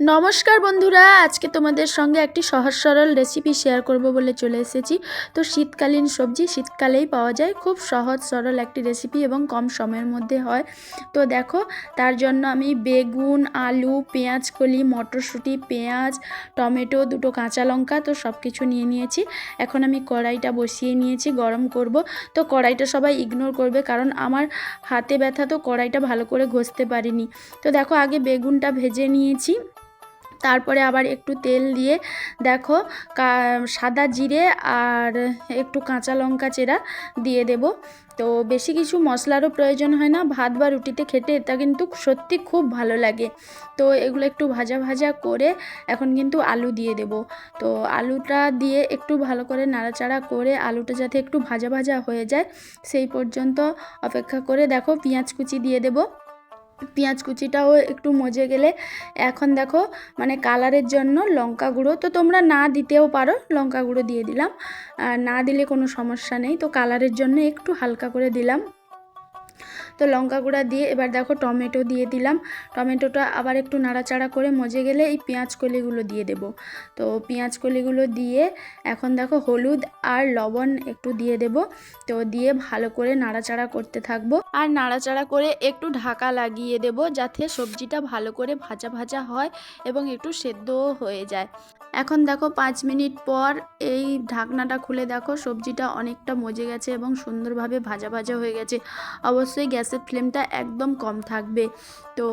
নমস্কার বন্ধুরা, আজকে তোমাদের সঙ্গে একটি সহজ সরল রেসিপি শেয়ার করব বলে চলে এসেছি। তো শীতকালীন সবজি, শীতকালেই পাওয়া যায়, খুব সহজ সরল একটি রেসিপি এবং কম সময়ের মধ্যে হয়। তো দেখো, তার জন্য আমি বেগুন, আলু, পেঁয়াজ, কলি, মটরশুঁটি, পেঁয়াজ, টমেটো, দুটো কাঁচা লঙ্কা, তো সব কিছু নিয়ে নিয়েছি। এখন আমি কড়াইটা বসিয়ে নিয়েছি, গরম করব। তো কড়াইটা সবাই ইগনোর করবে, কারণ আমার হাতে ব্যথা, তো কড়াইটা ভালো করে ঘষতে পারিনি। তো দেখো, আগে বেগুনটা ভেজে নিয়েছি। তারপরে আবার একটু তেল দিয়ে দেখো সাদা জিরে আর একটু কাঁচা লঙ্কা চেরা দিয়ে দেব। তো বেশি কিছু মশলারও প্রয়োজন হয় না, ভাত বা রুটিতে খেতে এটা কিন্তু সত্যি খুব ভালো লাগে। তো এগুলো একটু ভাজা ভাজা করে এখন কিন্তু আলু দিয়ে দেব। তো আলুটা দিয়ে একটু ভালো করে নাড়াচাড়া করে আলুটা যাতে একটু ভাজা ভাজা হয়ে যায়, সেই পর্যন্ত অপেক্ষা করে দেখো পেঁয়াজ কুচি দিয়ে দেবো। পেঁয়াজ কুচিটাও একটু মজে গেলে। এখন দেখো মানে কালারের জন্য লঙ্কা গুঁড়ো। তো তোমরা না দিতেও পারো, লঙ্কা গুঁড়ো দিয়ে দিলাম। আর না দিলে কোনো সমস্যা নেই। তো কালারের জন্য একটু হালকা করে দিলাম। তো লঙ্কা গুঁড়া দিয়ে, এবার দেখো টমেটো দিয়ে দিলাম। টমেটোটা আবার একটু নাড়াচাড়া করে মজে গেলে এই পেঁয়াজ কলিগুলো দিয়ে দেব। তো পেঁয়াজ কলিগুলো দিয়ে এখন দেখো হলুদ আর লবণ একটু দিয়ে দেব। তো দিয়ে ভালো করে নাড়াচাড়া করতে থাকব। আর নাড়াচাড়া করে একটু ঢাকা লাগিয়ে দেব যাতে সবজিটা ভালো করে ভাজা ভাজা হয় এবং একটু সেদ্ধও হয়ে যায়। এখন দেখো পাঁচ মিনিট পর এই ঢাকনাটা খুলে দেখো সবজিটা অনেকটা মজে গেছে এবং সুন্দরভাবে ভাজা ভাজা হয়ে গেছে। অবশ্যই গ্যাসের ফ্লেমটা একদম কম থাকবে। তো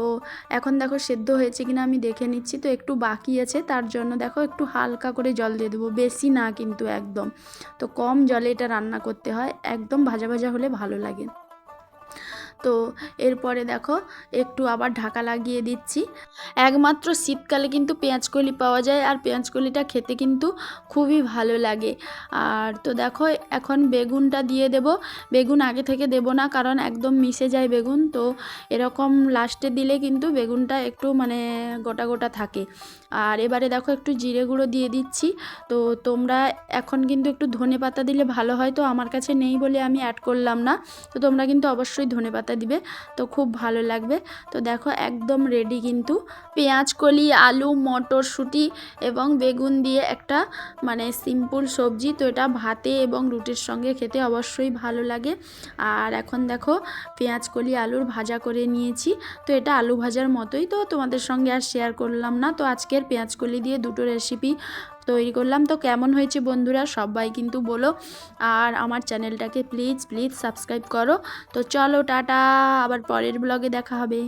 এখন দেখো সেদ্ধ হয়েছে কিনা আমি দেখে নিচ্ছি। তো একটু বাকি আছে, তার জন্য দেখো একটু হালকা করে জল দিয়ে দেবো। বেশি না কিন্তু একদম। তো কম জলে এটা রান্না করতে হয়, একদম ভাজা ভাজা হলে ভালো লাগে। তো এরপরে দেখো, একটু আবার ঢাকা লাগিয়ে দিচ্ছি। একমাত্র শীতকালে কিন্তু পেঁয়াজকলি পাওয়া যায় আর পেঁয়াজকলিটা খেতে কিন্তু খুবই ভালো লাগে। আর তো দেখো, এখন বেগুনটা দিয়ে দেব। বেগুন আগে থেকে দেব না, কারণ একদম মিশে যায় বেগুন। তো এরকম লাস্টে দিলে কিন্তু বেগুনটা একটু মানে গোটা গোটা থাকে। আর এবারে দেখো, একটু জিরে গুঁড়ো দিয়ে দিচ্ছি। তো তোমরা এখন কিন্তু একটু ধনে পাতা দিলে ভালো হয়। তো আমার কাছে নেই বলে আমি অ্যাড করলাম না। তো তোমরা কিন্তু অবশ্যই ধনে পাতা দিবে, তো খুব ভালো লাগবে। তো দেখো একদম রেডি কিন্তু। পেঁয়াজ কলি, আলু, মটরশুঁটি এবং বেগুন দিয়ে একটা মানে সিম্পল সবজি। তো এটা ভাতে এবং রুটির সঙ্গে খেতে অবশ্যই ভালো লাগে। আর এখন দেখো পেঁয়াজ কলি, আলুর ভাজা করে নিয়েছি। তো এটা আলু ভাজার মতোই। তো তোমাদের সঙ্গে আর শেয়ার করলাম না। তো আজকের পেঁয়াজ কলি দিয়ে দুটো রেসিপি তৈরি করলাম। তো কেমন হয়েছে বন্ধুরা সবাই কিন্তু বলো। আর আমার চ্যানেলটাকে প্লিজ প্লিজ সাবস্ক্রাইব করো। তো চলো, টাটা। আবার পরের ব্লগে দেখা হবে।